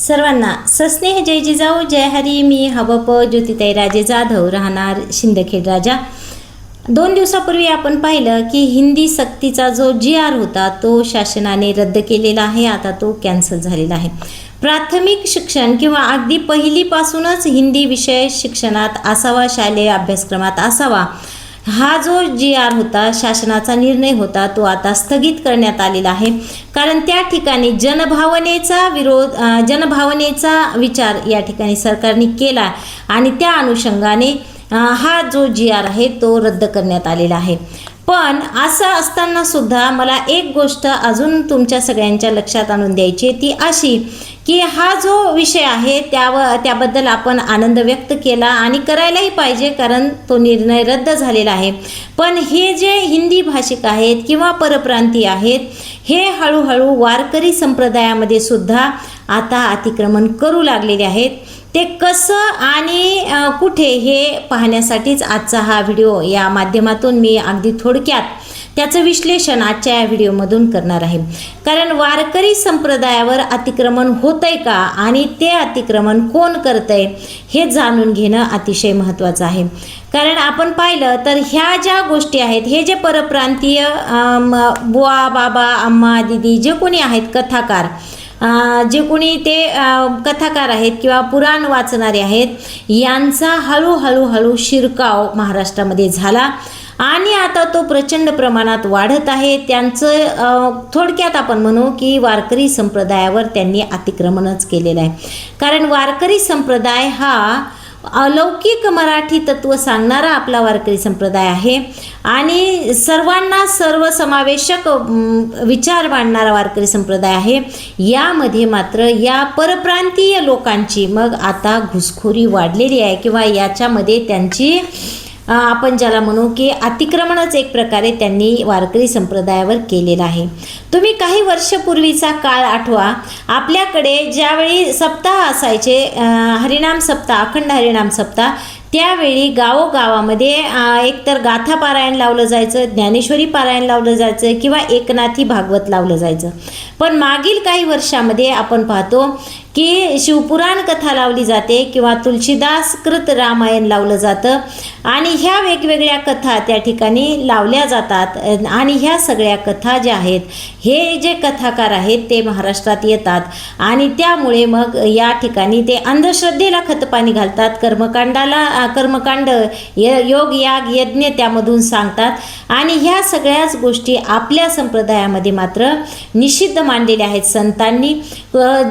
सर्वांना सस्नेह जय जिजाऊ जय हरी मी हबप ज्योतिताई राजे जाधव राहणार शिंदखेड राजा. दोन दिवसापूर्वी आपण पाहिलं की हिंदी सक्तीचा जो जी आर होता तो शासनाने रद्द केलेला आहे. आता तो कॅन्सल झालेला आहे. प्राथमिक शिक्षण किंवा अगदी पहिलीपासूनच हिंदी विषय शिक्षणात असावा शालेय अभ्यासक्रमात असावा हा जो जी आर होता शासनाचा निर्णय होता तो आता स्थगित करण्यात आलेला आहे. कारण त्या ठिकाणी जनभावनेचा विरोध जनभावनेचा विचार या ठिकाणी सरकारने केला आणि त्या अनुषंगाने हा जो जी आर आहे तो रद्द करण्यात आलेला आहे. पण असं असताना सुद्धा मला एक गोष्ट अजून तुमच्या सगळ्यांच्या लक्षात आणून द्यायची आहे, ती अशी की हा जो विषय आहे त्यावर त्याबद्दल आपण आनंद व्यक्त केला आणि करायलाही पाहिजे कारण तो निर्णय रद्द झालेला आहे. पण हे जे हिंदी भाषिक आहेत किंवा परप्रांतीय आहेत हे हळूहळू वारकरी संप्रदायामध्ये सुद्धा आता अतिक्रमण करू लागलेले आहेत. ते कसं आणि कुठे हे पाहण्यासाठीच आजचा हा व्हिडिओ या माध्यमातून मी अगदी थोडक्यात त्याचं विश्लेषण आजच्या या व्हिडिओमधून करणार आहे. कारण वारकरी संप्रदायावर अतिक्रमण होत आहे का? आणि ते अतिक्रमण कोण करतंय? हे जाणून घेणं अतिशय महत्त्वाचं आहे. कारण आपण पाहिलं तर ह्या ज्या गोष्टी आहेत हे जे परप्रांतीय बुवा बाबा अम्मा दिदी जे कोणी आहेत कथाकार जे कोणी ते कथाकार आहेत किंवा पुराण वाचणारे आहेत यांचा हळूहळू हळू शिरकाव महाराष्ट्रामध्ये झाला. आणि आता तो प्रचंड प्रमाणात वाढत आहे. त्यांचं थोडक्यात आपण म्हणू की वारकरी संप्रदायावर त्यांनी अतिक्रमणच केलेलं आहे. कारण वारकरी संप्रदाय हा अलौकिक मराठी तत्व सांगणारा आपला वारकरी संप्रदाय आहे. आणि सर्वांना सर्वसमावेशक विचार मांडणारा वारकरी संप्रदाय आहे. यामध्ये मात्र या परप्रांतीय लोकांची मग आता घुसखोरी वाढलेली आहे किंवा याच्यामध्ये त्यांची आपण ज्याला म्हणू की अतिक्रमणच एक प्रकारे त्यांनी वारकरी संप्रदायावर केलेलं आहे. तुम्ही काही वर्षपूर्वीचा काळ आठवा. आपल्याकडे ज्यावेळी सप्ताह असायचे हरिणाम सप्ताह अखंड हरिणाम सप्ताह त्यावेळी गावोगावामध्ये एकतर गाथा पारायण लावलं जायचं ज्ञानेश्वरी पारायण लावलं जायचं किंवा एकनाथी भागवत लावलं जायचं. पण मागील काही वर्षामध्ये आपण पाहतो की शिवपुराण कथा लावली जाते किंवा तुलसीदास कृत रामायण लावलं जातं. आणि ह्या वेगवेगळ्या कथा त्या ठिकाणी लावल्या जातात. आणि ह्या सगळ्या कथा ज्या आहेत हे जे कथाकार आहेत ते महाराष्ट्रात येतात. आणि त्यामुळे मग या ठिकाणी ते अंधश्रद्धेला खतपाणी घालतात. कर्मकांडाला कर्मकांड य योग याग यज्ञ त्यामधून सांगतात. आणि ह्या सगळ्याच गोष्टी आपल्या संप्रदायामध्ये मात्र निषिद्ध मांडलेल्या आहेत संतांनी.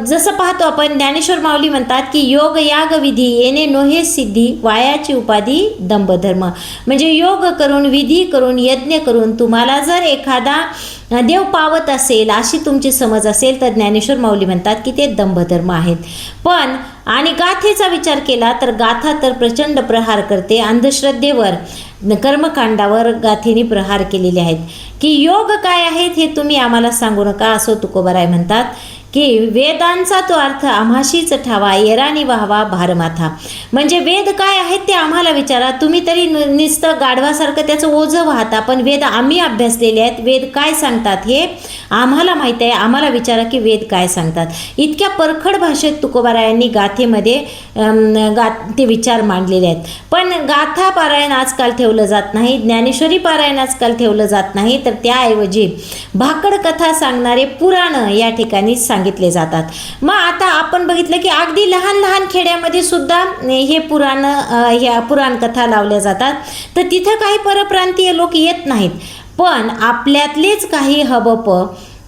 जसं पाहतो आपण ज्ञानेश्वर माऊली म्हणतात की योग याग विधी येणे नोहे सिद्धी वायाची उपाधी दंभधर्म. म्हणजे योग करून विधी करून यज्ञ करून तुम्हाला जर एखादा देव पावत असेल अशी तुमची समज असेल तर ज्ञानेश्वर माऊली म्हणतात की ते दंभधर्म आहेत. पण आणि गाथेचा विचार केला तर गाथा तर प्रचंड प्रहार करते. अंधश्रद्धेवर कर्मकांडावर गाथेने प्रहार केलेले आहेत. की योग काय आहेत हे तुम्ही आम्हाला सांगू नका असं तुकोबराय म्हणतात. की वेदांचा तो अर्थ आम्हाशीच ठावा येराणी व्हावा भारमाथा. म्हणजे वेद काय आहेत ते आम्हाला विचारा. तुम्ही तरी नुसतं गाढवासारखं त्याचं ओझं वाहता पण वेद आम्ही अभ्यासलेले आहेत. वेद काय सांगतात हे? आम्हाला माहीत आहे आम्हाला विचारा की वेद काय सांगतात. इतक्या परखड भाषेत तुकोबारायांनी गाथेमध्ये गा ते विचार मांडलेले आहेत. पण गाथा पारायण आजकाल ठेवलं जात नाही ज्ञानेश्वरी पारायण आजकाल ठेवलं जात नाही तर त्याऐवजी भाकड कथा सांगणारे पुराणं या ठिकाणी सांगितले जातात. मग आता आपण बघितलं की अगदी लहान लहान खेड्यामध्ये सुद्धा हे पुराण ह्या पुराण कथा लावल्या जातात. तर तिथं काही परप्रांतीय लोक येत नाहीत. पण आपल्यातलेच काही हबप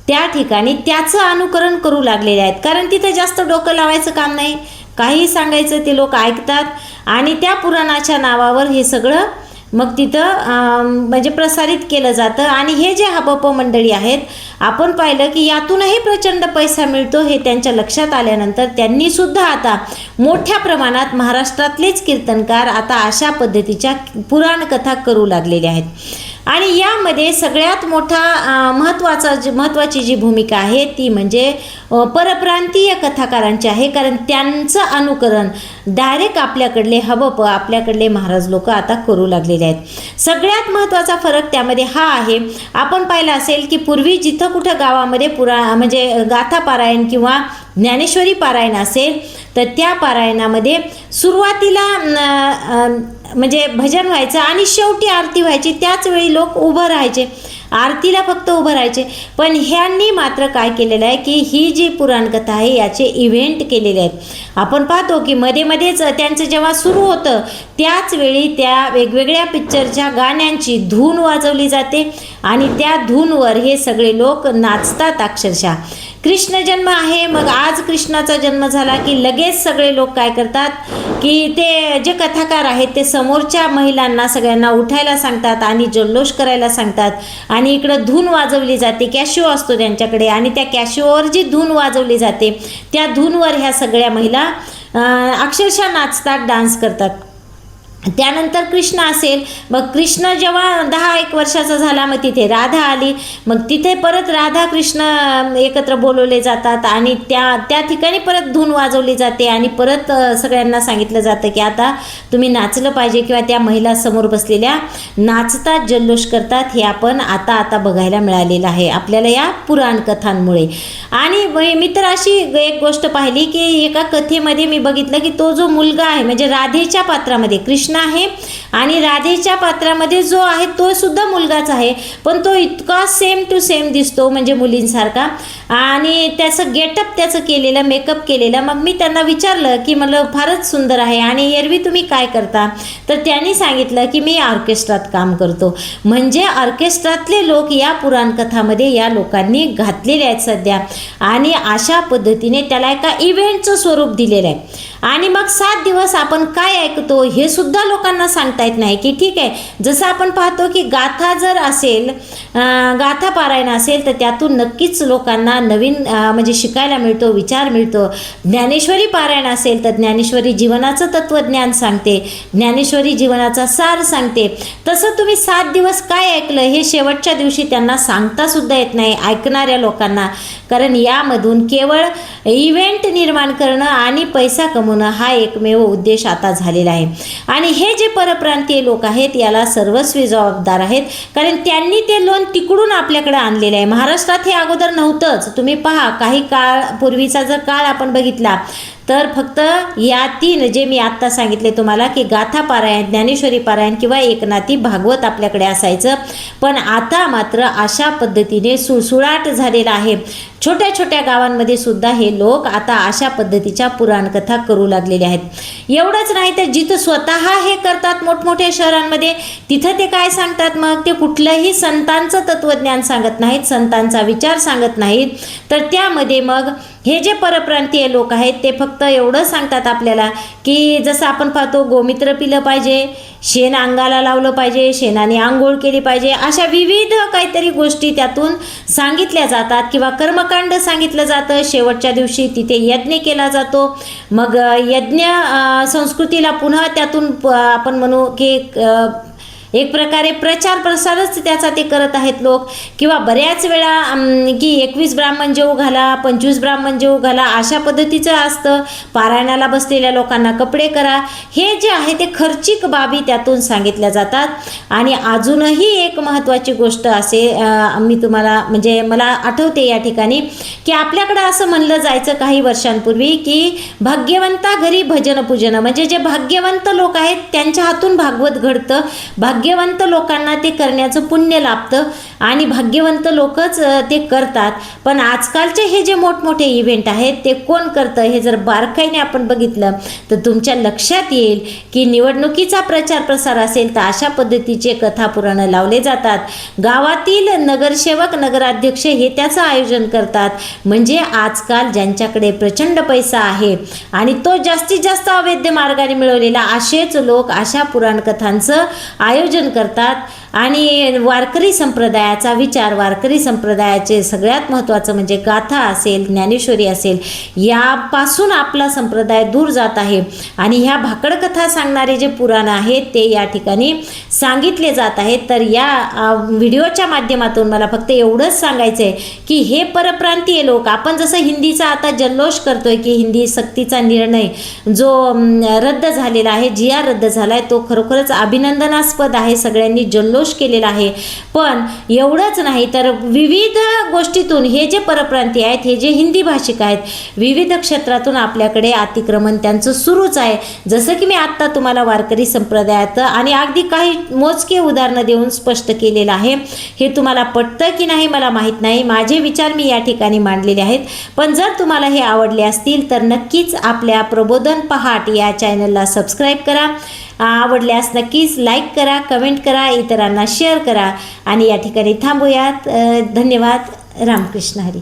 त्या ठिकाणी त्याचं अनुकरण करू लागलेले आहेत. कारण तिथं जास्त डोकं लावायचं काम नाही. काही सांगायचं ते लोक ऐकतात. आणि त्या पुराणाच्या नावावर हे सगळं मग तिथं म्हणजे प्रसारित केलं जातं. आणि हे जे हबप मंडळी आहेत आपण पाहिलं की यातूनही प्रचंड पैसा मिळतो हे त्यांच्या लक्षात आल्यानंतर त्यांनीसुद्धा आता मोठ्या प्रमाणात महाराष्ट्रातलेच कीर्तनकार आता अशा पद्धतीच्या पुराणकथा करू लागलेले आहेत. आणि यामध्ये सगळ्यात मोठा महत्त्वाचा जी महत्त्वाची जी भूमिका आहे ती म्हणजे परप्रांतीय कथाकारांची आहे. कारण त्यांचं अनुकरण डायरेक्ट आपल्याकडले हबप आपल्याकडले महाराज लोक आता करू लागलेले आहेत. सगळ्यात महत्त्वाचा फरक त्यामध्ये हा आहे. आपण पाहिलं असेल की पूर्वी जिथं कुठं गावामध्ये पुरा म्हणजे गाथा पारायण किंवा ज्ञानेश्वरी पारायण असेल तर त्या पारायणामध्ये सुरुवातीला म्हणजे भजन व्हायचं आणि शेवटी आरती व्हायची. त्याच वेळी लोक उभं राहायचे. आरतीला फक्त उभं राहायचे. पण ह्यांनी मात्र काय केलेलं आहे की ही जी पुराणकथा आहे याचे इव्हेंट केलेले आहेत. आपण पाहतो की मध्ये मध्येच त्यांचं जेव्हा सुरू होतं त्याच वेळी त्या वेगवेगळ्या पिक्चरच्या गाण्यांची धून वाजवली जाते आणि त्या धूनवर हे सगळे लोक नाचतात अक्षरशः. कृष्ण जन्म आहे. मग आज कृष्णाचा जन्म झाला की लगेच सगळे लोक काय करतात? की ते जे कथाकार आहेत ते समोरच्या महिलांना सगळ्यांना उठायला सांगतात आणि जल्लोष करायला सांगतात. आणि इकडं धून वाजवली जाते कॅशिओ असतो त्यांच्याकडे आणि त्या कॅशिओवर जी धून वाजवली जाते त्या धूनवर ह्या सगळ्या महिला अक्षरशः नाचतात डान्स करतात. त्यानंतर कृष्ण असेल मग कृष्ण जेव्हा दहा एक वर्षाचा झाला मग तिथे राधा आली. मग तिथे परत राधा कृष्ण एकत्र बोलवले जातात आणि त्या त्या ठिकाणी परत धून वाजवली जाते आणि परत सगळ्यांना सांगितलं जातं की आता तुम्ही नाचलं पाहिजे किंवा त्या महिला समोर बसलेल्या नाचतात जल्लोष करतात हे आपण आता आता बघायला मिळालेलं आहे आपल्याला या पुराण कथांमुळे. आणि मी तर अशी एक गोष्ट पाहिली की एका कथेमध्ये मी बघितलं की तो जो मुलगा आहे म्हणजे राधेच्या पात्रामध्ये कृष्ण आहे. आणि राधेच्या पात्रामध्ये जो आहे तो सुद्धा मुलगाच आहे. पण तो इतका सेम टू सेम दिसतो म्हणजे मुलींसारखा. आणि त्याचं गेटअप त्याचं केलेलं मेकअप केलेलं. मग मी त्यांना विचारलं की मला फारच सुंदर आहे. आणि एरवी तुम्ही काय करता? तर त्यांनी सांगितलं की मी ऑर्केस्ट्रात काम करतो. म्हणजे ऑर्केस्ट्रातले लोक या पुराणकथामध्ये या लोकांनी घातलेले आहेत सध्या. आणि अशा पद्धतीने त्याला एका इव्हेंटचं स्वरूप दिलेलं आहे. आणि मग सात दिवस आपण काय ऐकतो हे सुद्धा लोकांना सांगता येत नाही की ठीक आहे. जसं आपण पाहतो की गाथा जर असेल गाथा पारायण असेल तर त्यातून नक्कीच लोकांना नवीन म्हणजे शिकायला मिळतो विचार मिळतो. ज्ञानेश्वरी पारायण असेल तर ज्ञानेश्वरी जीवनाचं तत्त्वज्ञान सांगते. ज्ञानेश्वरी जीवनाचा सार सांगते. तसं तुम्ही सात दिवस काय ऐकलं हे शेवटच्या दिवशी त्यांना सांगतासुद्धा येत नाही ऐकणाऱ्या लोकांना. कारण यामधून केवळ इव्हेंट निर्माण करणं आणि पैसा कमवणं हा एकमेव उद्देश आता झालेला आहे. आणि हे जे परप्रांतीय लोक आहेत याला सर्वस्वी जबाबदार आहेत. कारण त्यांनी ते लोन तिकडून आपल्याकडे आणलेलं आहे. महाराष्ट्रात हे अगोदर नव्हतंच. तुम्ही पहा काही काळ पूर्वीचा जर काळ आपण बघितला तर फक्त या तीन जे मी आत्ता सांगितले तुम्हाला की गाथा पारायण ज्ञानेश्वरी पारायण किंवा एकनाथी भागवत आपल्याकडे असायचं. पण आता मात्र अशा पद्धतीने सुळसुळाट झालेला आहे. छोट्या छोट्या गावांमध्ये सुद्धा हे लोक आता अशा पद्धतीच्या पुराणकथा करू लागलेले आहेत. एवढंच नाही तर जिथं स्वतः हे करतात मोठमोठ्या शहरांमध्ये तिथं ते काय सांगतात मग? ते कुठलंही संतांचं तत्त्वज्ञान सांगत नाहीत संतांचा विचार सांगत नाहीत. तर त्यामध्ये मग हे जे परप्रांतीय लोक आहेत ते फक्त एवढं सांगतात आपल्याला की जसं आपण पाहतो गोमित्र पिलं पाहिजे शेण अंगाला लावलं पाहिजे शेणाने आंघोळ केली पाहिजे अशा विविध काहीतरी गोष्टी त्यातून सांगितल्या जातात किंवा कर्मकांड सांगितलं जातं. शेवटच्या दिवशी तिथे यज्ञ केला जातो. मग यज्ञ संस्कृतीला पुन्हा त्यातून प- आपण म्हणू की एक प्रकारे प्रचार प्रसारच त्याचा ते करत आहेत लोक. किंवा बऱ्याच वेळा की एकवीस ब्राह्मण जेव घाला पंचवीस ब्राह्मण जेव घाला अशा पद्धतीचं असतं. पारायणाला बसलेल्या लोकांना कपडे करा. हे जे आहे ते खर्चिक बाबी त्यातून सांगितल्या जातात. आणि अजूनही एक महत्त्वाची गोष्ट असे मी तुम्हाला म्हणजे मला आठवते या ठिकाणी की आपल्याकडं असं म्हणलं जायचं काही वर्षांपूर्वी की भाग्यवंता घरी भजन पूजन. म्हणजे जे भाग्यवंत लोक आहेत त्यांच्या हातून भागवत घडतं. भाग्यवंत लोकांना ते करण्याचं पुण्य लाभतं आणि भाग्यवंत लोकच ते करतात. पण आजकालचे हे जे मोठमोठे इव्हेंट आहेत ते कोण करतं? हे जर बारकाईने आपण बघितलं तर तुमच्या लक्षात येईल की निवडणुकीचा प्रचार प्रसार असेल तर अशा पद्धतीचे कथापुराणं लावले जातात. गावातील नगरसेवक नगराध्यक्ष हे त्याचं आयोजन करतात. म्हणजे आजकाल ज्यांच्याकडे प्रचंड पैसा आहे आणि तो जास्तीत जास्त अवैध मार्गाने मिळवलेला असेच लोक अशा पुराणकथांचं आयोजन आयोजन करतात. आणि वारकरी संप्रदायाचा विचार वारकरी संप्रदायाचे सगळ्यात महत्त्वाचं म्हणजे गाथा असेल ज्ञानेश्वरी असेल यापासून आपला संप्रदाय दूर जात आहे. आणि ह्या भाकडकथा सांगणारे जे पुराण आहेत ते या ठिकाणी सांगितले जात आहेत. तर या व्हिडिओच्या माध्यमातून मला फक्त एवढंच सांगायचं आहे की हे परप्रांतीय लोक आपण जसं हिंदीचा आता जल्लोष करतोय की हिंदी सक्तीचा निर्णय जो रद्द झालेला आहे जिया रद्द झाला आहे तो खरोखरच अभिनंदनास्पद आहे. सगळ्यांनी जल्लोष जल्लोष केलेला आहे. पण एवढंच नाही तर विविध गोष्टीतून हे जे परप्रांतीय आहेत हे जे हिंदी भाषिक आहेत विविध क्षेत्रातून आपल्याकडे अतिक्रमण त्यांचं सुरूच आहे. जसं की मी आत्ता तुम्हाला वारकरी संप्रदायात आणि अगदी काही मोजके उदाहरणं देऊन स्पष्ट केलेलं आहे. हे तुम्हाला पटतं की नाही मला माहीत नाही. माझे विचार मी या ठिकाणी मांडलेले आहेत. पण जर तुम्हाला हे आवडले असतील तर नक्कीच आपल्या प्रबोधन पहाट या चॅनलला सबस्क्राईब करा. आवडल्यास नक्कीच लाईक करा कमेंट करा इतरांना शेअर करा. आणि या ठिकाणी थांबूयात. धन्यवाद. रामकृष्ण हरी.